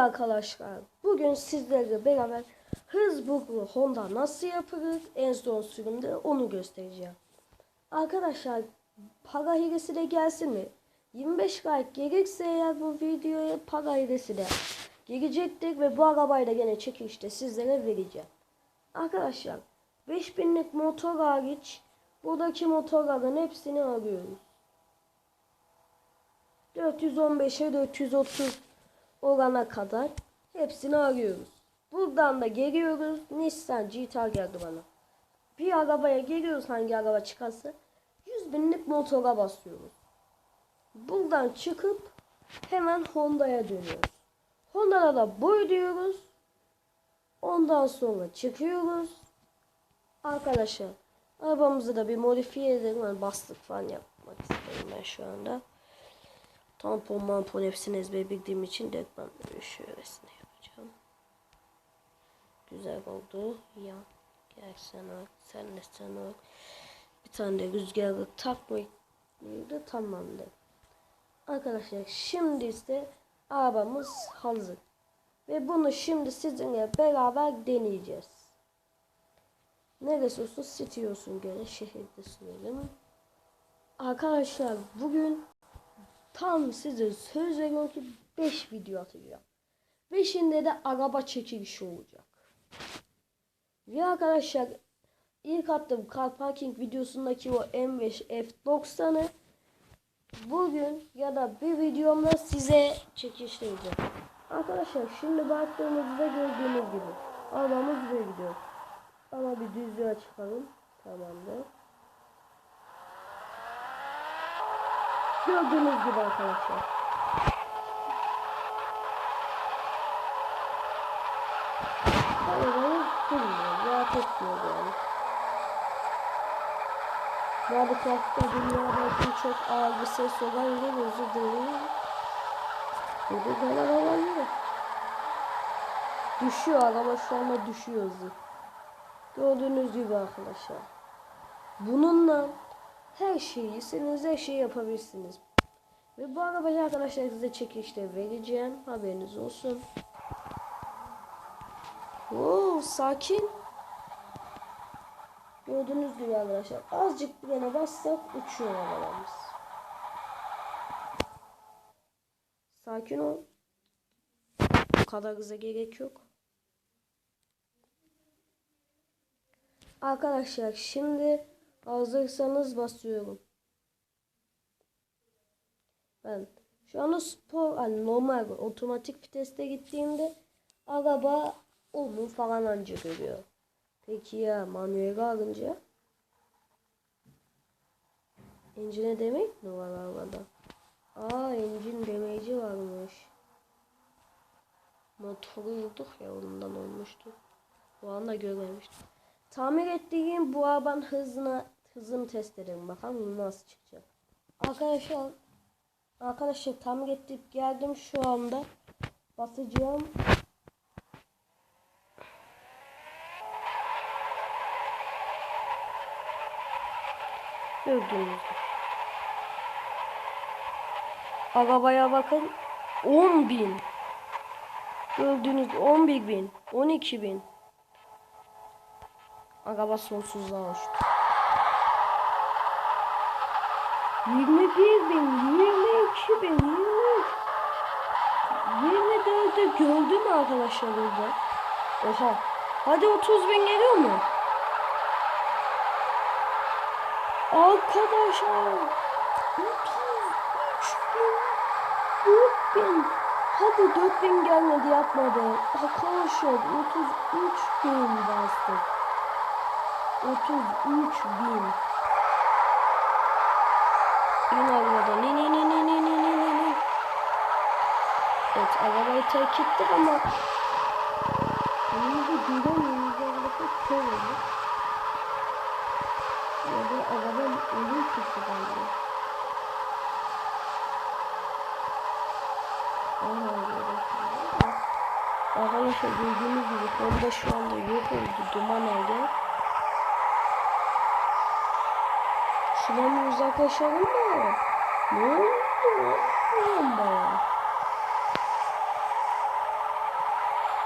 arkadaşlar. Bugün sizlerle beraber hız buglu Honda nasıl yapılır en son sürümde onu göstereceğim. Arkadaşlar para hilesi gelsin mi? 25 like gelirse eğer bu videoya para hilesi de gelecektir ve bu arabayı da gene çekilişte sizlere vereceğim. Arkadaşlar 5000'lik motor hariç buradaki motorların hepsini arıyoruz. 415'e 430 olana kadar hepsini arıyoruz. Buradan da geliyoruz. Nissan GT-R geldi bana. Bir arabaya geliyoruz hangi araba çıkarsa 100 binlik motora basıyoruz. Buradan çıkıp hemen Honda'ya dönüyoruz. Honda'da da boy diyoruz. Ondan sonra çıkıyoruz. Arkadaşlar arabamızı da bir modifiye edelim. Yani bastık falan yapmak istedim ben şu anda. Tampon mampon hepsini ezber bildiğim için de ben şöylesine yapacağım. Güzel oldu. Ya gel sen ol. Sen de sen ol. Bir tane de rüzgarlık takmaydı tamamdır. Arkadaşlar şimdi ise arabamız hazır. Ve bunu şimdi sizinle beraber deneyeceğiz. Neresi olsun city olsun gene şehirde sürelim. Arkadaşlar bugün tam size söz veriyorum ki 5 video atacağım. 5'inde de araba çekilişi olacak. Ve arkadaşlar ilk attığım car parking videosundaki o M5 F90'ı bugün ya da bir videomda size çekiştireceğim. Arkadaşlar şimdi baktığımızda gördüğünüz gibi arabamız buraya gidiyor. Ama bir düzlüğe çıkalım. Tamamdır. Gördüğünüz gibi arkadaşlar. Arabayı bilmiyorum. Rahat etmiyor yani. Ya bu trafikte dünyada için çok ağır bir ses olan yer özür dilerim. Burada gelen araba yok. Düşüyor araba şu anda düşüyor hızı. Gördüğünüz gibi arkadaşlar. Bununla her şeyi istediğiniz her şeyi yapabilirsiniz. Ve bu arabayı arkadaşlar size çekişte vereceğim. Haberiniz olsun. Oo, sakin. Gördüğünüz gibi arkadaşlar. Azıcık yana bassak uçuyor arabalarımız. Sakin ol. Bu kadar hıza gerek yok. Arkadaşlar şimdi hazırsanız basıyorum. Ben şu anda spor hani normal otomatik viteste gittiğimde araba onu falan anca görüyor. Peki ya manuel alınca? Engine demek mi var arabada? Aa engine demeci varmış. Motoru yurduk ya ondan olmuştu. Bu anda görmemiştim. Tamir ettiğim bu arabanın hızına hızını test edelim bakalım nasıl çıkacak. Arkadaşlar Arkadaşlar tamir ettik geldim şu anda basacağım. Gördüğünüz gibi. Arabaya bakın 10 bin. Gördüğünüz 11 bin, 12 bin. Araba sonsuzluğa uçtu. 21 bin, 22 bin, 23. 24'ü gördü mü arkadaşlar burada? Oha. Hadi 30 bin geliyor mu? Arkadaşlar. 33 bin. 4 bin. Hadi 4 bin gelmedi yapmadı. Arkadaşlar 33 bin bastık. 33 bin. İn arabadan. İn in in in in in in in. Evet arabayı terk ettim ama benim bu güven yanımızdaki kör oldu. Ya da arabam ölüm kişi bence. Arkadaşlar gördüğünüz gibi Honda şu anda yok oldu duman oldu. Şuradan uzaklaşalım mı? Ne oldu? Ne?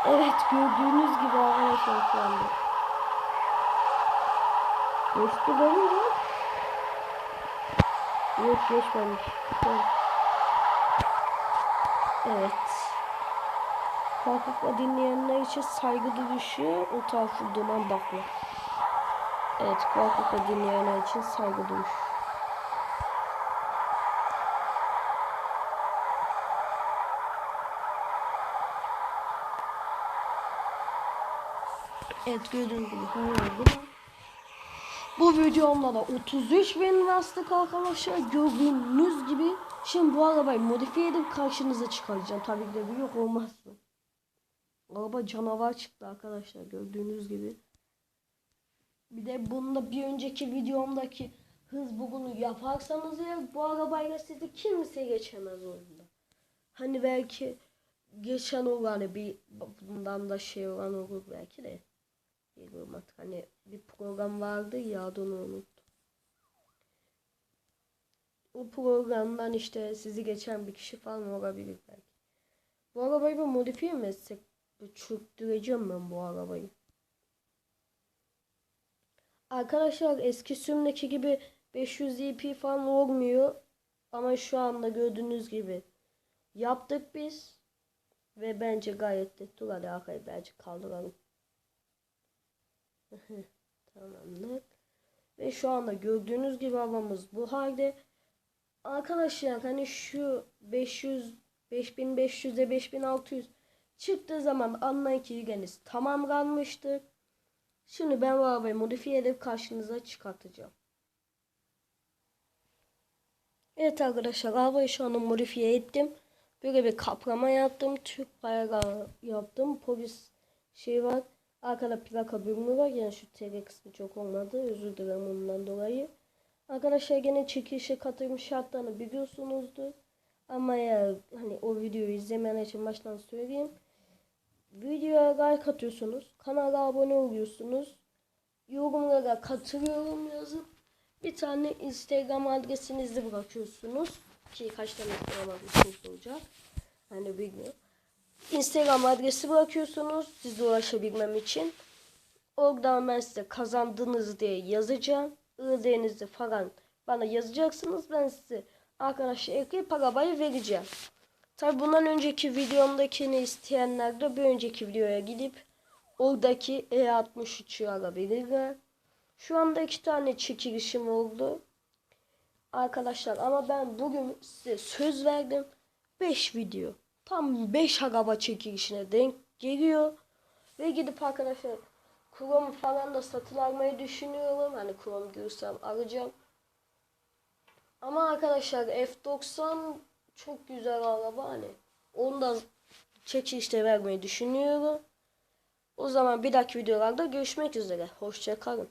Evet gördüğünüz gibi arkadaşlar şu anda. Geçti beni mi? Yok geçmemiş. Evet. Kalkıkla dinleyenler için saygı duruşu o tarafı duman bakma. Evet kalkıkla dinleyenler için saygı duruş. Evet gördüğünüz gibi? Bu videomda da 33 bin lastik arkadaşlar gördüğünüz gibi şimdi bu arabayı modifiye edip karşınıza çıkaracağım. Tabii ki de bu yok olmaz mı? Araba canavar çıktı arkadaşlar gördüğünüz gibi. Bir de bunda bir önceki videomdaki hız bugünü yaparsanız ya bu arabayla sizi kimse geçemez oyunda. Hani belki geçen olur hani bir bundan da şey olan olur belki de. Bilmiyorum artık hani bir program vardı ya adını unuttum. O programdan işte sizi geçen bir kişi falan olabilir belki. Bu arabayı bir modifiye mi etsek? Bir Çöktüreceğim ben bu arabayı. Arkadaşlar eski sümdeki gibi 500 EP falan olmuyor. Ama şu anda gördüğünüz gibi yaptık biz. Ve bence gayet de dur hadi arkayı bence kaldıralım. Tamamdır. Ve şu anda gördüğünüz gibi havamız bu halde. Arkadaşlar hani şu 500 5500'e 5600 çıktığı zaman anlayın ki yükeniz tamamlanmıştır. Şimdi ben bu arabayı modifiye edip karşınıza çıkartacağım. Evet arkadaşlar arabayı şu anda modifiye ettim. Böyle bir kaplama yaptım. Türk bayrağı yaptım. Polis şey var. Arkada plaka bölümü var. Yani şu TR kısmı çok olmadı. Özür dilerim ondan dolayı. Arkadaşlar gene çekilişe katılım şartlarını biliyorsunuzdur. Ama ya hani o videoyu izlemeyen için baştan söyleyeyim. Videoya like atıyorsunuz. Kanala abone oluyorsunuz. Yorumlara katılıyorum yazıp bir tane Instagram adresinizi bırakıyorsunuz. Ki kaç tane Instagram adresiniz olacak. Hani bilmiyorum. Instagram adresi bırakıyorsunuz size ulaşabilmem için. Oradan ben size kazandınız diye yazacağım. ID'nizi falan bana yazacaksınız. Ben size arkadaşlar ekleyip arabayı vereceğim. Tabi bundan önceki videomdakini isteyenler de bir önceki videoya gidip oradaki E63'ü alabilirler. Şu anda iki tane çekilişim oldu. Arkadaşlar ama ben bugün size söz verdim. 5 video. Tam 5 araba çekilişine denk geliyor. Ve gidip arkadaşlar Chrome falan da satın almayı düşünüyorum. Hani Chrome görürsem alacağım. Ama arkadaşlar F90 çok güzel araba hani. Onu da çekilişte vermeyi düşünüyorum. O zaman bir dahaki videolarda görüşmek üzere. Hoşçakalın.